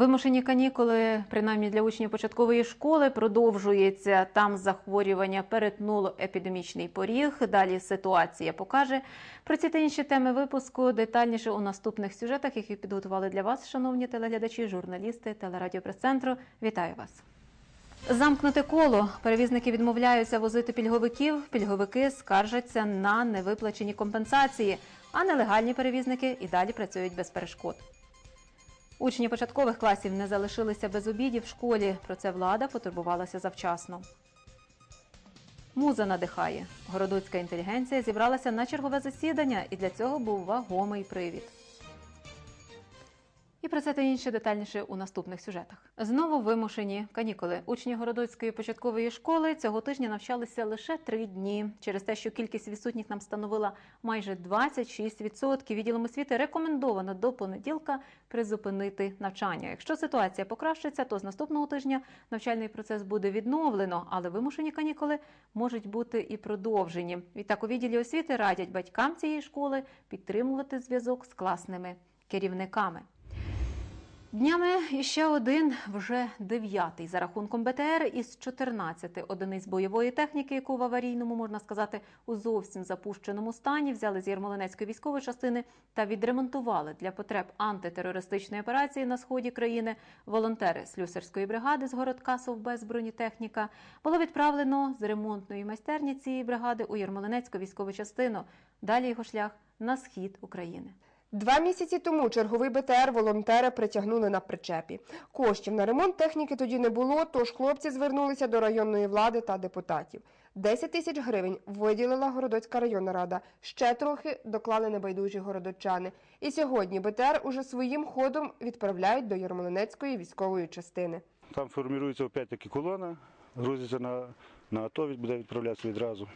Вимушені канікули, принаймні для учнів початкової школи, продовжується. Там захворювання перетнуло епідемічний поріг. Далі ситуація покаже. Про ці та інші теми випуску детальніше у наступних сюжетах, які підготували для вас, шановні телеглядачі, журналісти телерадіопрес-центру. Вітаю вас. Замкнуте коло. Перевізники відмовляються возити пільговиків. Пільговики скаржаться на невиплачені компенсації, а нелегальні перевізники і далі працюють без перешкод. Учні початкових класів не залишилися без обідів в школі. Про це влада потурбувалася завчасно. Муза надихає. Городоцька інтелігенція зібралася на чергове засідання, і для цього був вагомий привід. І про це та інше детальніше у наступних сюжетах. Знову вимушені канікули. Учні городоцької початкової школи цього тижня навчалися лише три дні. Через те, що кількість відсутніх нам становила майже 26%, відділом освіти рекомендовано до понеділка призупинити навчання. Якщо ситуація покращиться, то з наступного тижня навчальний процес буде відновлено, але вимушені канікули можуть бути і продовжені. Відтак у відділі освіти радять батькам цієї школи підтримувати зв'язок з класними керівниками. Днями іще один, вже дев'ятий за рахунком БТР із 14 одиниць бойової техніки, яку в аварійному, можна сказати, у зовсім запущеному стані взяли з Єрмолинецької військової частини та відремонтували для потреб антитерористичної операції на сході країни. Волонтери слюсарської бригади з городка Совбез бронетехніка було відправлено з ремонтної майстерні цієї бригади у Єрмолинецьку військову частину. Далі його шлях на схід України. Два місяці тому черговий БТР волонтери притягнули на причепі. Коштів на ремонт техніки тоді не було, тож хлопці звернулися до районної влади та депутатів. 10 тисяч гривень виділила Городоцька районна рада. Ще трохи доклали небайдужі городочани. І сьогодні БТР уже своїм ходом відправляють до Єрмолинецької військової частини. Там формується опять-таки колона, грузиться на, на АТО, буде відправлятися відразу.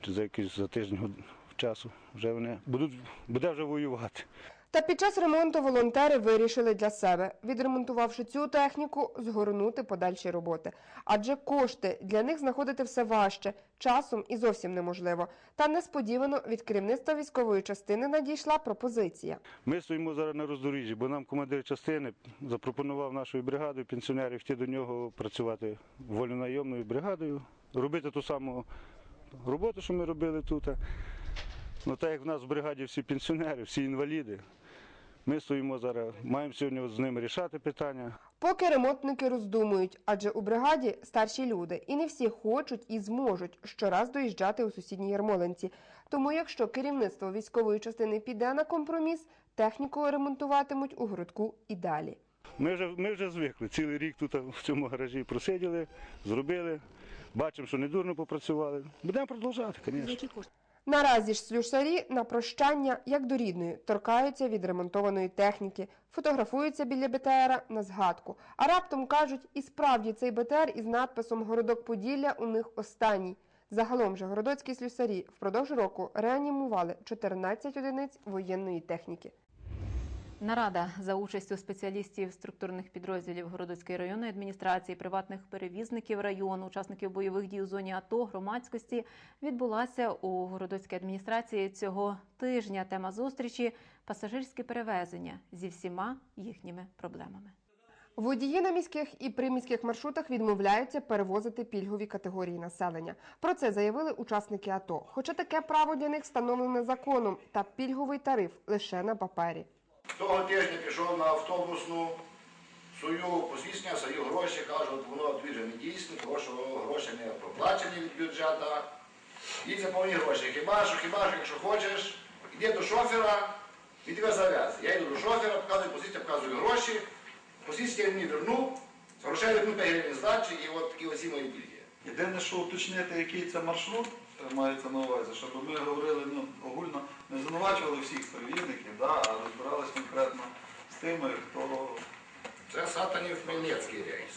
Чи за якийсь за тиждень часу вже вони будуть, буде вже воювати. Та під час ремонту волонтери вирішили для себе, відремонтувавши цю техніку, згорнути подальші роботи. Адже кошти для них знаходити все важче, часом і зовсім неможливо. Та несподівано від керівництва військової частини надійшла пропозиція. Ми стоїмо зараз на роздоріжжі, бо нам командир частини запропонував нашою бригадою пенсіонерів йти до нього працювати вольнонайомною бригадою, робити ту саму роботу, що ми робили тут. Ну так як в нас в бригаді всі пенсіонери, всі інваліди. Ми стоїмо зараз, маємо сьогодні з ними рішати питання. Поки ремонтники роздумують, адже у бригаді старші люди, і не всі хочуть і зможуть щораз доїжджати у сусідній Ярмолинці. Тому, якщо керівництво військової частини піде на компроміс, техніку ремонтуватимуть у городку і далі. Ми вже, ми вже звикли. Цілий рік тут в цьому гаражі просиділи, зробили. Бачимо, що недурно попрацювали. Будемо продовжувати, звісно. Наразі ж слюсарі на прощання, як до рідної, торкаються від ремонтованої техніки, фотографуються біля БТРа на згадку. А раптом кажуть, і справді цей БТР із надписом Городок Поділля у них останній. Загалом же городоцькі слюсарі впродовж року реанімували 14 одиниць воєнної техніки. Нарада за участю спеціалістів структурних підрозділів Городоцької районної адміністрації, приватних перевізників району, учасників бойових дій у зоні АТО, громадськості відбулася у Городоцькій адміністрації цього тижня. Тема зустрічі пасажирські перевезення зі всіма їхніми проблемами. Водії на міських і приміських маршрутах відмовляються перевозити пільгові категорії населення. Про це заявили учасники АТО. Хоча таке право для них встановлене законом, та пільговий тариф лише на папері. Того тижня пішов на автобусну свою посвідчення, свої гроші, кажуть, воно вже не дійсне, тому що гроші не проплачені від бюджету. І це повні гроші. Хіба що, хіба що, якщо хочеш, йди до шофера і тебе зав'яз. Я йду до шофера, показую посвідчення, показую гроші, посвідчення мені верну, грошей верну 5 гривень здачі, і от такі оці мої пільги. Єдине, що уточнити, який це маршрут, мається на увазі, щоб ми говорили ну, огульно, не звинувачували всіх перевізників, да, а розбирались конкретно з тими, хто Це Сатанів Хмельницький рейс.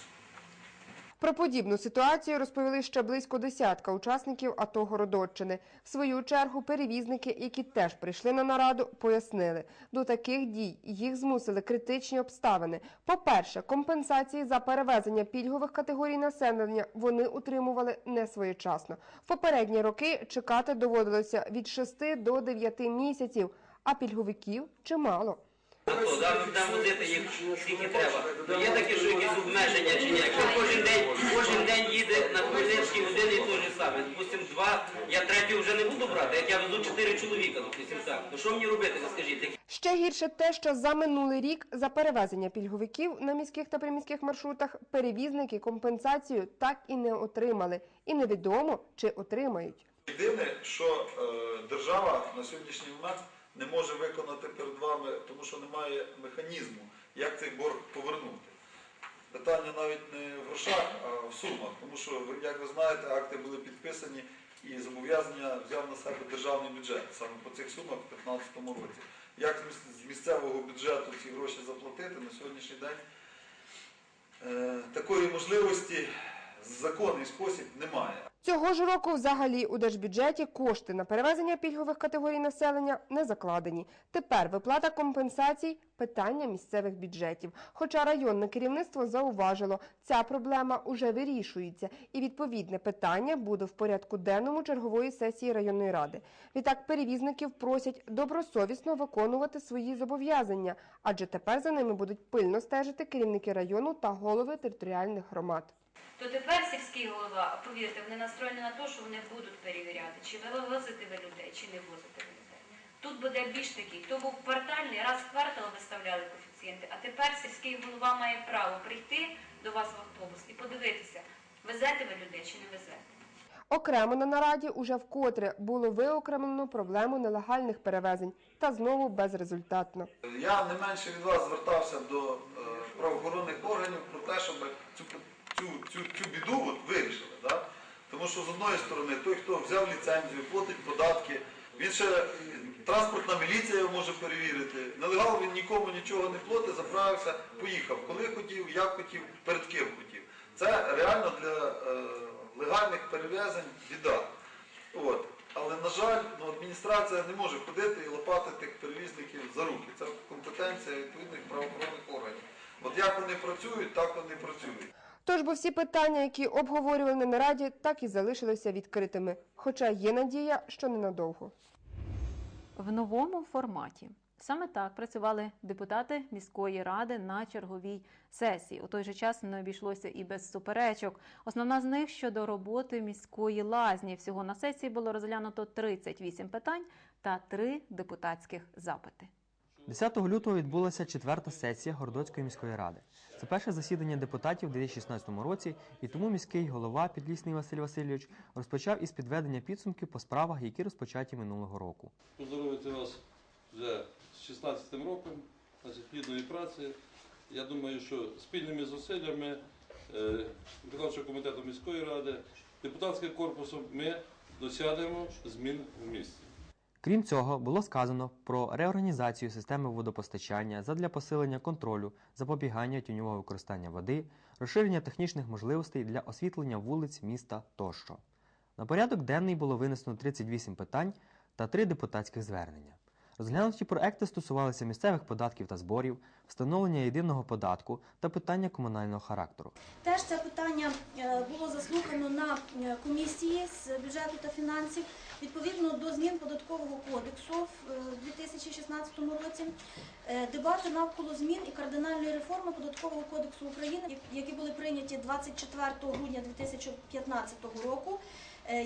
Про подібну ситуацію розповіли ще близько десятка учасників АТО Городоччини. В свою чергу перевізники, які теж прийшли на нараду, пояснили, до таких дій їх змусили критичні обставини. По-перше, компенсації за перевезення пільгових категорій населення вони утримували не своєчасно. В попередні роки чекати доводилося від 6 до 9 місяців, а пільговиків чимало. То, да, ми будемо возити їх скільки треба. То є такі, що якісь обмеження чи ні? Якщо кожен день, кожен день їде на Хмельницький один і той же саме. Допустим, два, я третього вже не буду брати, як я везу чотири чоловіка, допустим, так. Ну що мені робити, ви скажіть? Ще гірше те, що за минулий рік за перевезення пільговиків на міських та приміських маршрутах перевізники компенсацію так і не отримали, і невідомо чи отримають. Єдине, що е, держава на сьогоднішній момент не може виконати перед вами, тому що немає механізму, як цей борг повернути. Питання навіть не в грошах, а в сумах, тому що, як ви знаєте, акти були підписані і зобов'язання взяв на себе державний бюджет саме по цих сумах в 2015 році. Як з місцевого бюджету ці гроші заплатити на сьогоднішній день е, такої можливості законний спосіб немає. Цього ж року взагалі у держбюджеті кошти на перевезення пільгових категорій населення не закладені. Тепер виплата компенсацій питання місцевих бюджетів. Хоча районне керівництво зауважило, ця проблема уже вирішується, і відповідне питання буде в порядку денному чергової сесії районної ради. Відтак перевізників просять добросовісно виконувати свої зобов'язання, адже тепер за ними будуть пильно стежити керівники району та голови територіальних громад. То тепер сільський голова, повірте, вони настроєні на те, що вони будуть перевіряти, чи ви возите ви людей, чи не возите ви людей. Тут буде більш такий, то був квартальний, раз в квартал виставляли коефіцієнти, а тепер сільський голова має право прийти до вас в автобус і подивитися, везете ви людей чи не везете. Окремо на нараді уже вкотре було виокремлено проблему нелегальних перевезень та знову безрезультатно. Я не менше від вас звертався до е, правоохоронних органів про те, щоб цю, цю, цю, цю біду от вирішили. Да? Тому що з одної сторони, той, хто взяв ліцензію, платить податки, він ще транспортна міліція може перевірити. Нелегал він нікому нічого не платить, заправився, поїхав. Коли хотів, як хотів, перед ким хотів. Це реально для е, легальних перевезень біда. От. Але, на жаль, ну, адміністрація не може ходити і лопати тих перевізників за руки. Це компетенція відповідних правоохоронних органів. От як вони працюють, так вони працюють. Тож бо всі питання, які обговорювали на нараді, так і залишилися відкритими. Хоча є надія, що ненадовго. В новому форматі. Саме так працювали депутати міської ради на черговій сесії. У той же час не обійшлося і без суперечок. Основна з них щодо роботи міської лазні. Всього на сесії було розглянуто 38 питань та 3 депутатських запити. 10 лютого відбулася четверта сесія Городоцької міської ради. Це перше засідання депутатів у 2016 році, і тому міський голова Підлісний Василь Васильович розпочав із підведення підсумків по справах, які розпочаті минулого року. поздоровити вас вже з 16-м роком, значить, плідної праці. Я думаю, що спільними зусиллями е, виконавчого комітету міської ради, депутатським корпусом ми досягнемо змін в місті. Крім цього, було сказано про реорганізацію системи водопостачання задля посилення контролю, запобігання тіньового використання води, розширення технічних можливостей для освітлення вулиць міста тощо. На порядок денний було винесено 38 питань та 3 депутатських звернення. Розглянуті проекти стосувалися місцевих податків та зборів, встановлення єдиного податку та питання комунального характеру. Теж це питання е, було заслухано на е, комісії з бюджету та фінансів відповідно до змін податкового кодексу в е, 2016 році. Е, Дебати навколо змін і кардинальної реформи податкового кодексу України, які були прийняті 24 грудня 2015 року.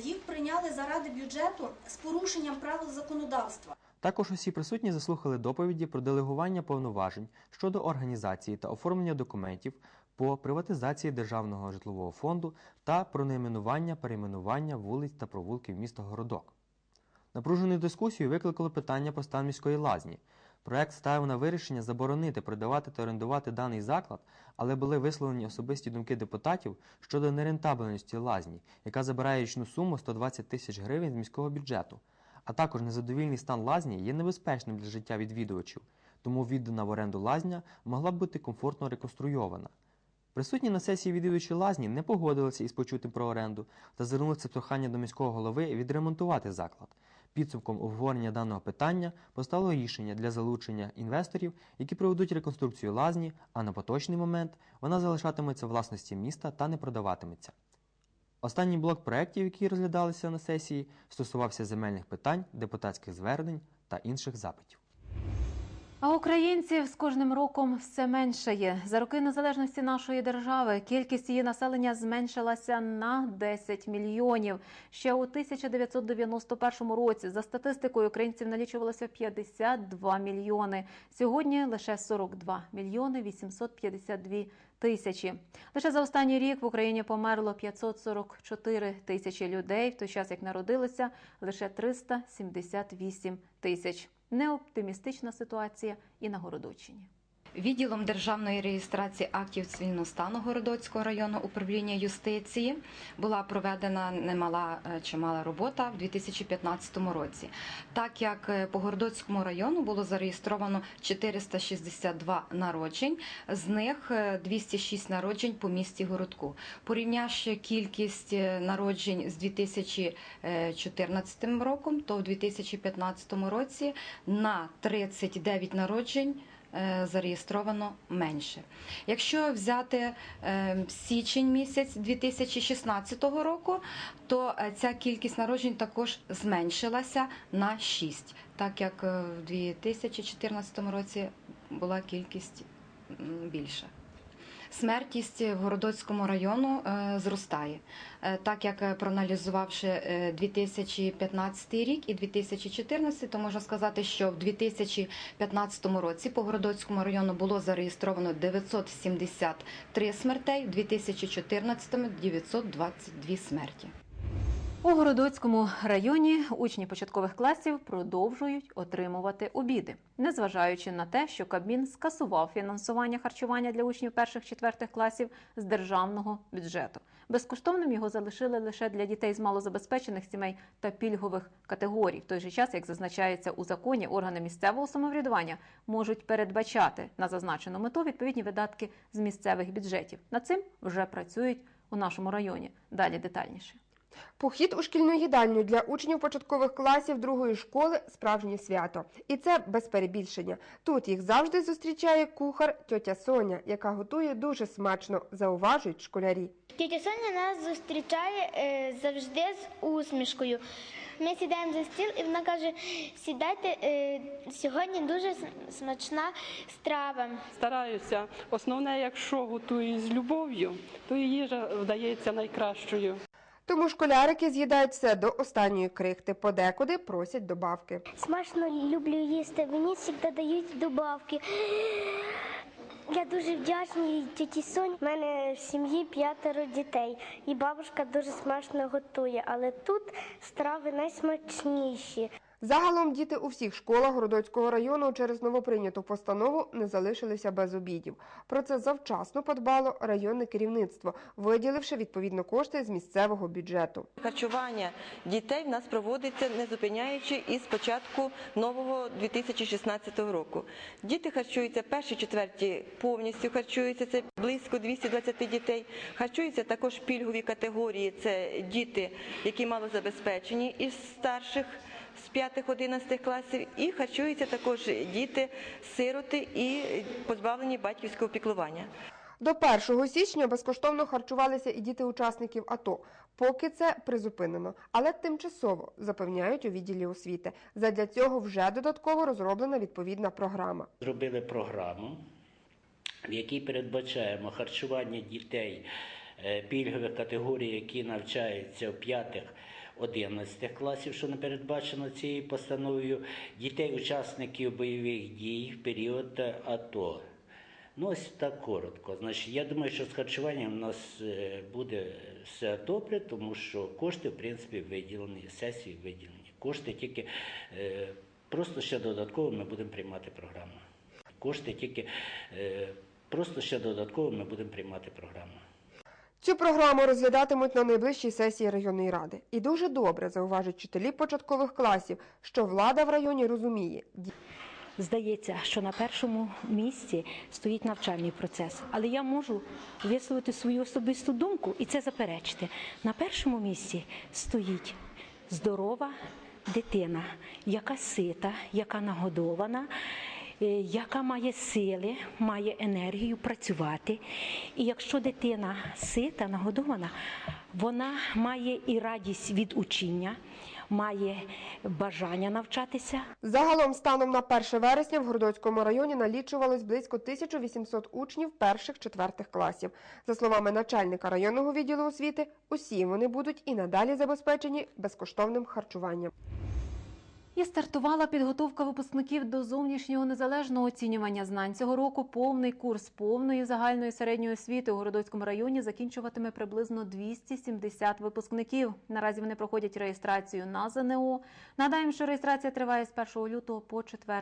Їх прийняли заради бюджету з порушенням правил законодавства. Також усі присутні заслухали доповіді про делегування повноважень щодо організації та оформлення документів по приватизації державного житлового фонду та про найменування перейменування вулиць та провулків міста Городок. Напружену дискусію викликало питання про стан міської лазні. Проект ставив на вирішення заборонити продавати та орендувати даний заклад, але були висловлені особисті думки депутатів щодо нерентабельності лазні, яка забирає річну суму 120 тисяч гривень з міського бюджету. А також незадовільний стан лазні є небезпечним для життя відвідувачів, тому віддана в оренду лазня могла б бути комфортно реконструйована. Присутні на сесії відвідувачі лазні не погодилися із почутим про оренду та звернулися прохання до міського голови відремонтувати заклад. Підсумком обговорення даного питання постало рішення для залучення інвесторів, які проведуть реконструкцію лазні, а на поточний момент вона залишатиметься власності міста та не продаватиметься. Останній блок проєктів, які розглядалися на сесії, стосувався земельних питань, депутатських звернень та інших запитів. А українців з кожним роком все меншає. За роки незалежності нашої держави кількість її населення зменшилася на 10 мільйонів. Ще у 1991 році за статистикою українців налічувалося 52 мільйони. Сьогодні лише 42 мільйони 852 тисячі. Лише за останній рік в Україні померло 544 тисячі людей, в той час як народилося лише 378 тисяч. Неоптимістична ситуація і на Городочині. Відділом державної реєстрації актів цивільного стану Городоцького району управління юстиції була проведена немала е, чимала робота в 2015 році. Так як е, по Городоцькому району було зареєстровано 462 народжень, з них е, 206 народжень по місті Городку. Порівнявши кількість е, народжень з 2014 роком, то в 2015 році на 39 народжень е, зареєстровано менше. Якщо взяти е, січень місяць 2016 року, то е, ця кількість народжень також зменшилася на 6, так як е, в 2014 році була кількість більша. Смертність в Городоцькому району е, зростає, Е, так як е, проаналізувавши е, 2015 рік і 2014, то можна сказати, що в 2015 році по Городоцькому району було зареєстровано 973 смертей, в 2014 – 922 смерті. У Городоцькому районі учні початкових класів продовжують отримувати обіди, незважаючи на те, що Кабмін скасував фінансування харчування для учнів перших-четвертих класів з державного бюджету. Безкоштовним його залишили лише для дітей з малозабезпечених сімей та пільгових категорій. В той же час, як зазначається у законі, органи місцевого самоврядування можуть передбачати на зазначену мету відповідні видатки з місцевих бюджетів. Над цим вже працюють у нашому районі. Далі детальніше. Похід у шкільну їдальню для учнів початкових класів другої школи справжнє свято. І це без перебільшення. Тут їх завжди зустрічає кухар тьотя Соня, яка готує дуже смачно, зауважують школярі. Тетя Соня нас зустрічає е, завжди з усмішкою. Ми сідаємо за стіл і вона каже: сідайте, е, сьогодні дуже смачна страва. Стараюся. Основне, якщо готую з любов'ю, то їжа вдається найкращою. Тому школярики з'їдають все до останньої крихти, подекуди просять добавки. Смачно люблю їсти. Мені завжди дають добавки. Я дуже вдячна тіті Соні. У мене в сім'ї п'ятеро дітей, і бабушка дуже смачно готує, але тут страви найсмачніші. Загалом діти у всіх школах Городоцького району через новоприйняту постанову не залишилися без обідів. Про це завчасно подбало районне керівництво, виділивши відповідно кошти з місцевого бюджету. Харчування дітей в нас проводиться не зупиняючи із початку нового 2016 року. Діти харчуються перші четверті повністю харчуються. Це близько 220 дітей. Харчуються також пільгові категорії. Це діти, які малозабезпечені із старших. З 5-11 класів і харчуються також діти, сироти і позбавлені батьківського піклування. До 1 січня безкоштовно харчувалися і діти учасників АТО. Поки це призупинено, але тимчасово запевняють у відділі освіти. Задля цього вже додатково розроблена відповідна програма. Зробили програму, в якій передбачаємо харчування дітей е, пільгових категорій, які навчаються в 5-11 класів, що не передбачено цією постановою, дітей учасників бойових дій в період е, АТО. Ну, ось так коротко. Значить, я думаю, що з харчуванням у нас е, буде все добре, тому що кошти, в принципі, виділені, сесії виділені. Кошти тільки е, просто ще додатково ми будемо приймати програму. Кошти тільки просто ще додатково ми будемо приймати програму. Цю програму розглядатимуть на найближчій сесії районної ради. І дуже добре зауважують вчителі початкових класів, що влада в районі розуміє. Здається, що на першому місці стоїть навчальний процес, але я можу висловити свою особисту думку і це заперечити. На першому місці стоїть здорова дитина, яка сита, яка нагодована, яка має сили, має енергію працювати. І якщо дитина сита, нагодована, вона має і радість від учіння, має бажання навчатися. Загалом, станом на 1 вересня в Городоцькому районі налічувалось близько 1800 учнів перших-четвертих класів. За словами начальника районного відділу освіти, усі вони будуть і надалі забезпечені безкоштовним харчуванням. І стартувала підготовка випускників до зовнішнього незалежного оцінювання знань. Цього року повний курс повної загальної середньої освіти у Городоцькому районі закінчуватиме приблизно 270 випускників. Наразі вони проходять реєстрацію на ЗНО. Нагадаємо, що реєстрація триває з 1 лютого по 4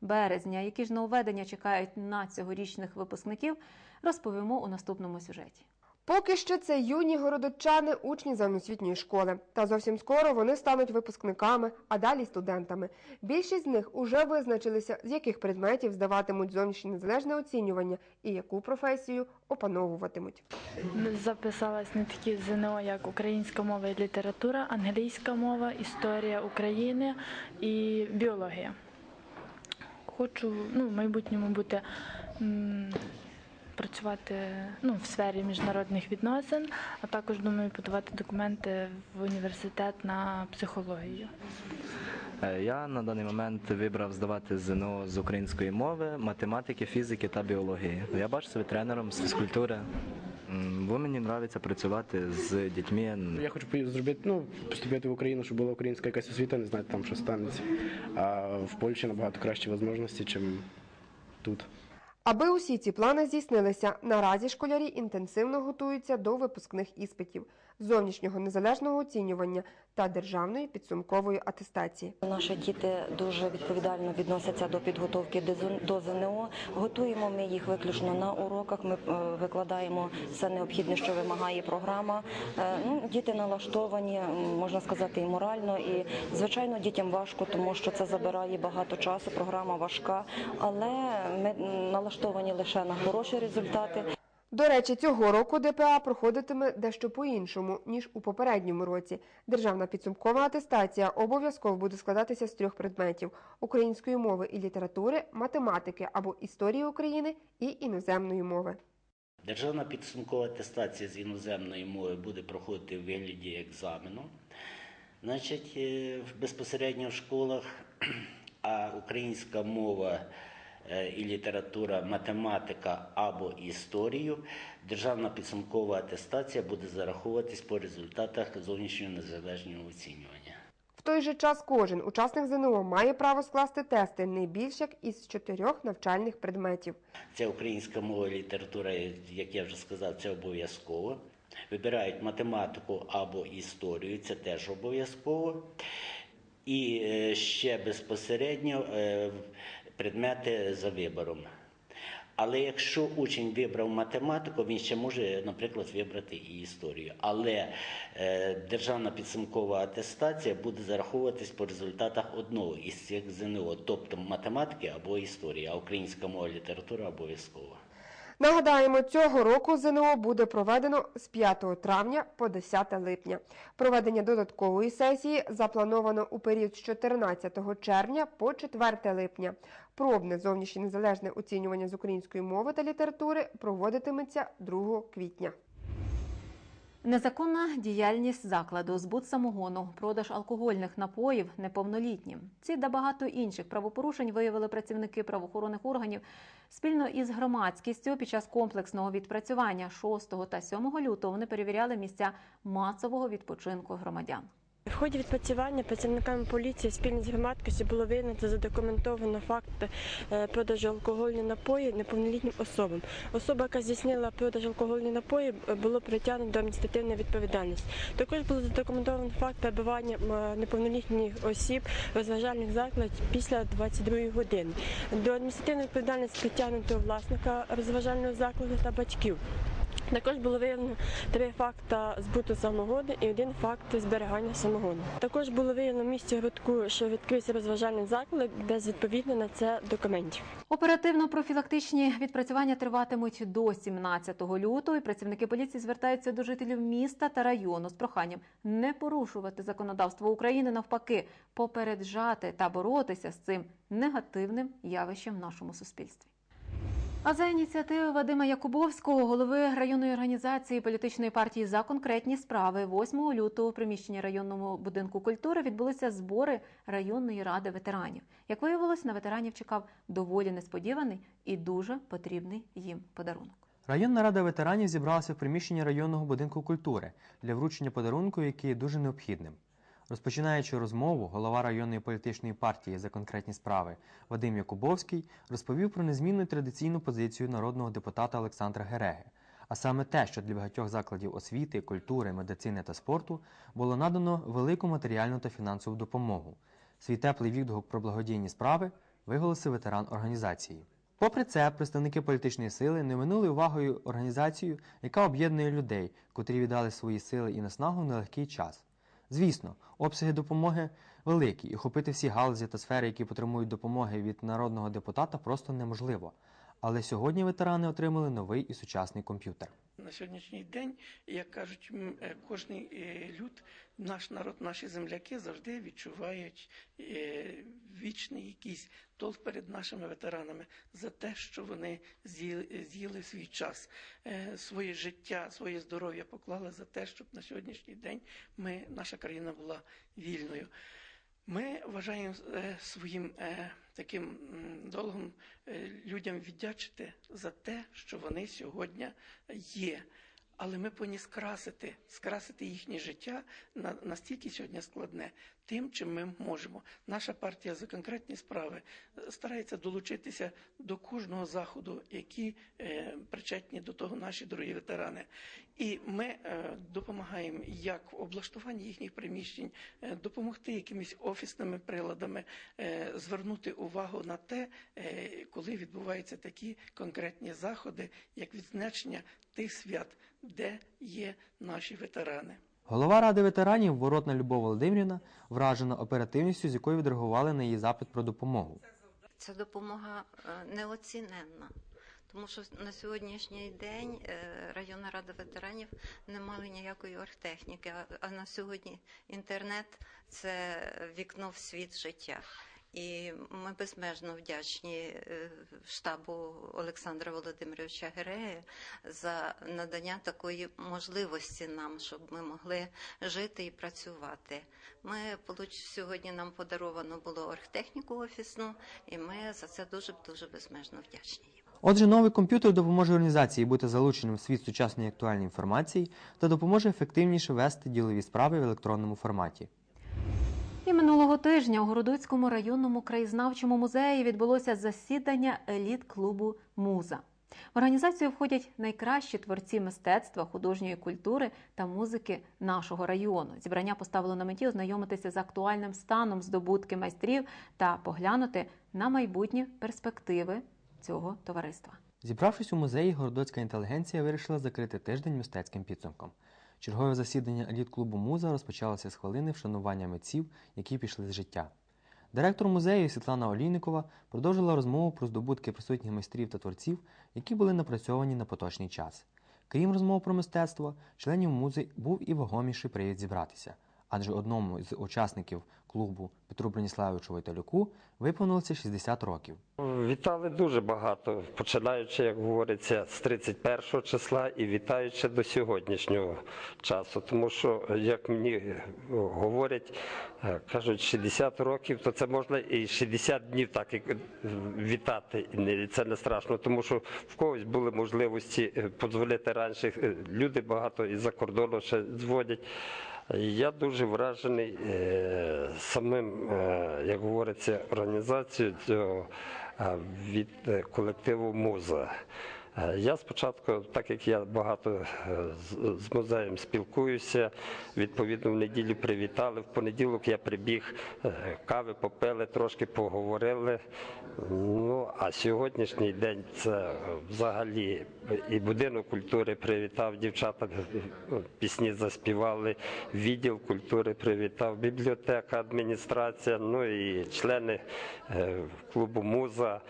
березня. Які ж нововведення чекають на цьогорічних випускників, розповімо у наступному сюжеті. Поки що це юні городочани, учні загальноосвітньої школи. Та зовсім скоро вони стануть випускниками, а далі студентами. Більшість з них уже визначилися, з яких предметів здаватимуть зовнішнє незалежне оцінювання і яку професію опановуватимуть. Записалась на такі ЗНО, як українська мова і література, англійська мова, історія України і біологія. Хочу ну, в майбутньому бути працювати ну, в сфері міжнародних відносин, а також думаю подавати документи в університет на психологію. Е, Я на даний момент вибрав здавати ЗНО з української мови, математики, фізики та біології. Я бачу себе тренером з фізкультури. Бо мені подобається працювати з дітьми. Я хочу зробити, ну, поступити в Україну, щоб була українська якась освіта, не знати там, що станеться. А в Польщі набагато кращі можливості, ніж тут. Аби усі ці плани здійснилися, наразі школярі інтенсивно готуються до випускних іспитів, зовнішнього незалежного оцінювання та державної підсумкової атестації. Наші діти дуже відповідально відносяться до підготовки до ЗНО. Готуємо ми їх виключно на уроках. Ми е, викладаємо все необхідне, що вимагає програма. Е, Ну, діти налаштовані, можна сказати, і морально. І звичайно, дітям важко, тому що це забирає багато часу. Програма важка, але ми налаштовані лише на хороші результати. До речі, цього року ДПА проходитиме дещо по-іншому, ніж у попередньому році. Державна підсумкова атестація обов'язково буде складатися з трьох предметів – української мови і літератури, математики або історії України і іноземної мови. Державна підсумкова атестація з іноземної мови буде проходити в вигляді екзамену. Значить, е, безпосередньо в школах, а українська мова і література, математика або історію, державна підсумкова атестація буде зараховуватись по результатах зовнішнього незалежного оцінювання. В той же час кожен учасник ЗНО має право скласти тести не більш як із чотирьох навчальних предметів. Це українська мова, література, як я вже сказав, це обов'язково. Вибирають математику або історію, це теж обов'язково. І е, ще безпосередньо е, предмети за вибором. Але якщо учень вибрав математику, він ще може, наприклад, вибрати і історію. Але е, державна підсумкова атестація буде зараховуватись по результатах одного із цих ЗНО, тобто математики або історії, а українська мова література обов'язкова. Нагадаємо, цього року ЗНО буде проведено з 5 травня по 10 липня. Проведення додаткової сесії заплановано у період з 14 червня по 4 липня. Пробне зовнішнє незалежне оцінювання з української мови та літератури проводитиметься 2 квітня. Незаконна діяльність закладу, збут самогону, продаж алкогольних напоїв неповнолітнім. Ці та багато інших правопорушень виявили працівники правоохоронних органів спільно із громадськістю під час комплексного відпрацювання 6 та 7 лютого. Вони перевіряли місця масового відпочинку громадян. В ході відпрацювання працівниками поліції спільно з громадськістю було виявлено задокументовано факт е, продажу алкогольних напоїв неповнолітнім особам. Особа, яка здійснила продаж алкогольних напоїв, е, було притягнено до адміністративної відповідальності. Також було задокументовано факт перебування неповнолітніх осіб розважальних закладах після 22 години. До адміністративної відповідальності притягнуто власника розважального закладу та батьків. Також було виявлено три факти збуту самогону і один факт зберігання самогону. Також було виявлено в місті що відкрився розважальний заклад без відповідно на це документів. Оперативно-профілактичні відпрацювання триватимуть до 17 лютого. І працівники поліції звертаються до жителів міста та району з проханням не порушувати законодавство України, навпаки, попереджати та боротися з цим негативним явищем в нашому суспільстві. А за ініціативи Вадима Якубовського, голови районної організації політичної партії за конкретні справи, 8 лютого у приміщенні районному будинку культури відбулися збори районної ради ветеранів. Як виявилось, на ветеранів чекав доволі несподіваний і дуже потрібний їм подарунок. Районна рада ветеранів зібралася в приміщенні районного будинку культури для вручення подарунку, який є дуже необхідним. Розпочинаючи розмову, голова районної політичної партії за конкретні справи Вадим Якубовський розповів про незмінну традиційну позицію народного депутата Олександра Гереги, а саме те, що для багатьох закладів освіти, культури, медицини та спорту було надано велику матеріальну та фінансову допомогу. Свій теплий відгук про благодійні справи виголосив ветеран організації. Попри це, представники політичної сили не минули увагою організацію, яка об'єднує людей, котрі віддали свої сили і наснагу в нелегкий час. Звісно, обсяги допомоги великі, і охопити всі галузі та сфери, які потребують допомоги від народного депутата, просто неможливо. Але сьогодні ветерани отримали новий і сучасний комп'ютер. На сьогоднішній день, як кажуть, е, е, люд, наш народ, наші земляки завжди відчувають е, вічний якийсь толк перед нашими ветеранами за те, що вони з'їли, з'їли свій час, е, своє життя, своє здоров'я поклали за те, щоб на сьогоднішній день ми, наша країна була вільною. Ми вважаємо е, своїм е, таким долгом е, людям віддячити за те, що вони сьогодні є. Але ми повинні скрасити, скрасити їхнє життя на настільки сьогодні складне тим, чим ми можемо. Наша партія за конкретні справи е, старається долучитися до кожного заходу, які е, причетні до того наші дорогі ветерани. І ми е, допомагаємо як в облаштуванні їхніх приміщень, е, допомогти якимись офісними приладами, е, звернути увагу на те, е, коли відбуваються такі конкретні заходи, як відзначення тих свят, де є наші ветерани. Голова ради ветеранів Воротна Любов Володимирівна вражена оперативністю, з якою відреагували на її запит про допомогу. Ця допомога е, неоціненна, тому що на сьогоднішній день е, районна рада ветеранів не мали ніякої оргтехніки, а на сьогодні інтернет це вікно в світ життя. І ми безмежно вдячні е, штабу Олександра Володимировича Герея за надання такої можливості нам, щоб ми могли жити і працювати. Ми сьогодні нам подаровано було оргтехніку офісну, і ми за це дуже дуже безмежно вдячні. Отже, новий комп'ютер допоможе організації бути залученим в світ сучасної актуальної інформації та допоможе ефективніше вести ділові справи в електронному форматі. І минулого тижня у Городоцькому районному краєзнавчому музеї відбулося засідання еліт клубу Муза. В організацію входять найкращі творці мистецтва, художньої культури та музики нашого району. Зібрання поставило на меті ознайомитися з актуальним станом здобутки майстрів та поглянути на майбутні перспективи цього товариства. Зібравшись у музеї, городоцька інтелігенція вирішила закрити тиждень мистецьким підсумком. Чергове засідання еліт клубу Муза розпочалося з хвилини вшанування митців, які пішли з життя. Директор музею Світлана Олійникова продовжила розмову про здобутки присутніх майстрів та творців, які були напрацьовані на поточний час. Крім розмов про мистецтво, членів музи був і вагоміший привід зібратися, адже одному з учасників клубу Петру Броніславовичу Войталюку виповнилося 60 років. Вітали дуже багато, починаючи, як говориться, з 31 числа і вітаючи до сьогоднішнього часу. Тому що, як мені говорять, е, кажуть, 60 років, то це можна і 60 днів так е, вітати. І Це не страшно, тому що в когось були можливості е, подзвонити раніше. Е, Люди багато із-за кордону ще дзвонять. Я дуже вражений е, самим, е, як говориться, організацією е, від колективу Муза. Е, Я спочатку, так як я багато е, з- музеєм спілкуюся, відповідно в неділю привітали. В понеділок я прибіг, е, кави попили, трошки поговорили. Ну а сьогоднішній день це взагалі і будинок культури привітав, дівчата пісні заспівали, відділ культури привітав, бібліотека, адміністрація, ну і члени клубу Муза.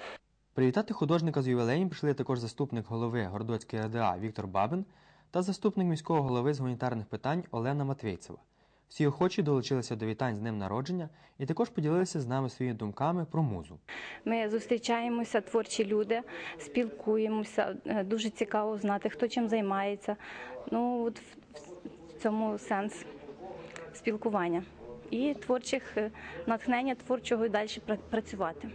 Привітати художника з ювілеєм прийшли також заступник голови Городоцької РДА Віктор Бабин та заступник міського голови з гуманітарних питань Олена Матвійцева. Всі охочі долучилися до вітань з днем народження і також поділилися з нами своїми думками про музу. Ми зустрічаємося, творчі люди, спілкуємося. Е, Дуже цікаво знати, хто чим займається. Ну, от в- в цьому сенс спілкування і творчих е, натхнення творчого і далі працювати.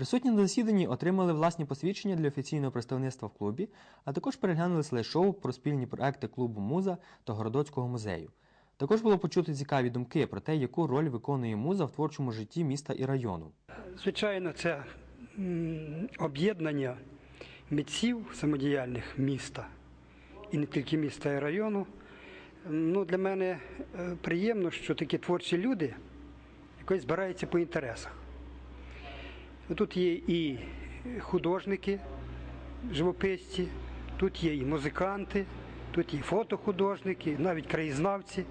Присутні на засіданні отримали власні посвідчення для офіційного представництва в клубі, а також переглянули слайд-шоу про спільні проекти клубу Муза та Городоцького музею. Також було почути цікаві думки про те, яку роль виконує муза в творчому житті міста і району. Звичайно, це об'єднання митців самодіяльних міста і не тільки міста і району. Ну, для мене е, приємно, що такі творчі люди якось збираються по інтересах. Тут є і художники, живописці, тут є і музиканти, тут є фотохудожники, навіть краєзнавці.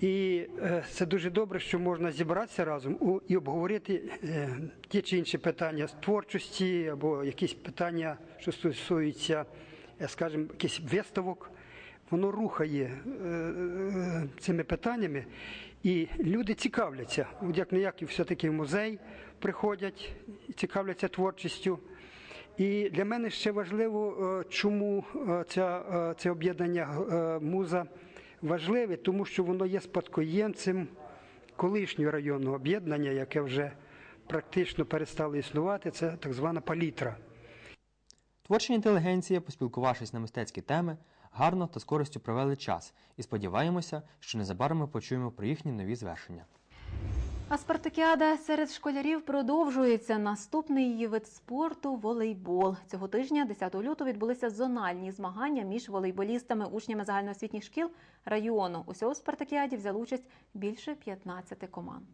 І е, це дуже добре, що можна зібратися разом і обговорити е, ті чи інші питання з творчості або якісь питання, що стосуються, е, скажімо, якихось виставок. Воно рухає цими питаннями, і люди цікавляться. Як не як і все-таки в музей приходять, цікавляться творчістю. І для мене ще важливо, е, чому е, ця, е, це об'єднання муза важливе, тому що воно є спадкоємцем колишнього районного об'єднання, яке вже практично перестало існувати. Це так звана палітра. Творча інтелігенція, поспілкувавшись на мистецькі теми, гарно та з користю провели час і сподіваємося, що незабаром ми почуємо про їхні нові звершення. А спартакіада серед школярів продовжується. Наступний її вид спорту волейбол. Цього тижня, 10 лютого, відбулися зональні змагання між волейболістами, учнями загальноосвітніх шкіл району. Усього в спартакіаді взяли участь більше 15 команд.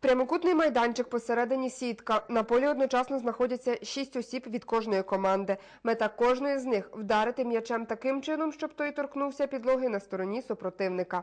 Прямокутний майданчик посередині сітка. На полі одночасно знаходяться шість осіб від кожної команди. Мета кожної з них вдарити м'ячем таким чином, щоб той торкнувся підлоги на стороні супротивника.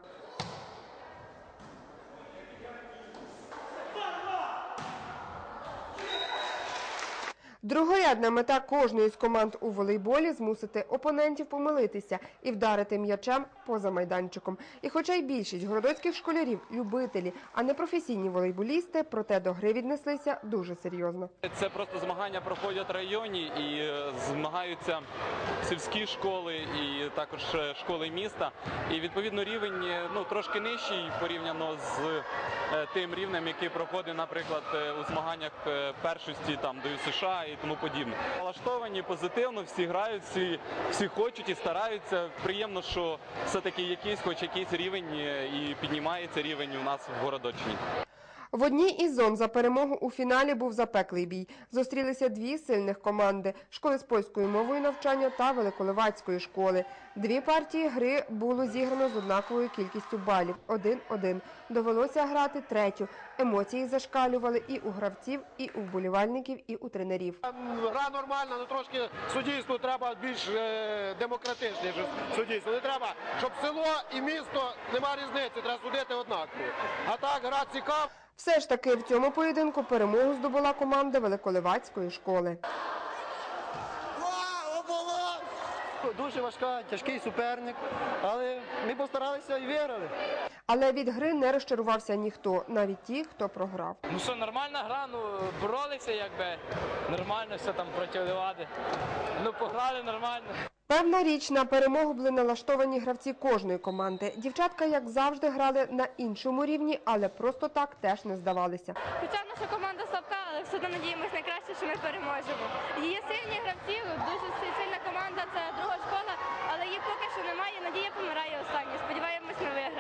Другорядна мета кожної з команд у волейболі змусити опонентів помилитися і вдарити м'ячем поза майданчиком. І хоча й більшість городоцьких школярів любителі, а не професійні волейболісти, проте до гри віднеслися дуже серйозно. Це просто змагання проходять районі і е, змагаються сільські школи і також е, школи міста. І відповідно рівень е, ну трошки нижчий порівняно з тим рівнем, який проходить, наприклад, у змаганнях першості там до США і тому подібне. Налаштовані позитивно, всі грають, всі, всі хочуть і стараються. Приємно, що все-таки якийсь, хоч якийсь рівень е, і піднімається рівень у нас в Городочині. В одній із зон за перемогу у фіналі був запеклий бій. Зустрілися дві сильних команди школи з польською мовою навчання та Великоливацької школи. Дві партії гри було зіграно з однаковою кількістю балів 1-1. Довелося грати третю. Емоції зашкалювали і у гравців, і у вболівальників, і у тренерів. Гра нормальна, але трошки суддівству треба більш е, демократичніше суддівство. Не треба, щоб село і місто нема різниці, треба судити однаково. А так гра цікава. Все ж таки в цьому поєдинку перемогу здобула команда Великоливацької школи. Дуже важка, тяжкий суперник, але ми постаралися і виграли. Але від гри не розчарувався ніхто, навіть ті, хто програв. Ну що, нормальна гра, ну боролися якби. Нормально все там проти Левади. Ну пограли нормально. Певна річ, на перемогу були налаштовані гравці кожної команди. Дівчатка, як завжди, грали на іншому рівні, але просто так теж не здавалися. Хоча наша команда слабка, але все одно надіємося найкраще, що ми переможемо. Є сильні гравці, дуже сильна команда, це друга школа, але її поки що немає. Надія помирає останньою. Сподіваємось, на виграємо.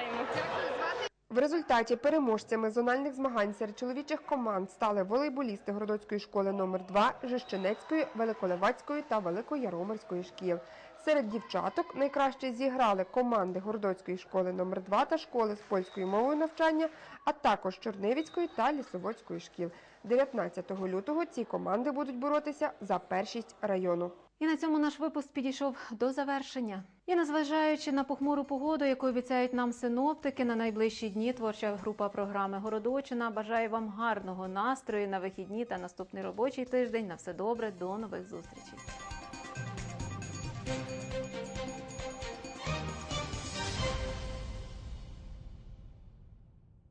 В результаті переможцями зональних змагань серед чоловічих команд стали волейболісти Городоцької школи номер 2 Жещенецької, Великолевацької та Великояромирської шкіл. Серед дівчаток найкраще зіграли команди Городоцької школи номер 2 та школи з польською мовою навчання, а також Чорнивицької та Лісоводської шкіл. 19 лютого ці команди будуть боротися за першість району. І на цьому наш випуск підійшов до завершення. І незважаючи на похмуру погоду, яку обіцяють нам синоптики на найближчі дні, творча група програми Городочина бажає вам гарного настрою на вихідні та наступний робочий тиждень. На все добре, до нових зустрічей.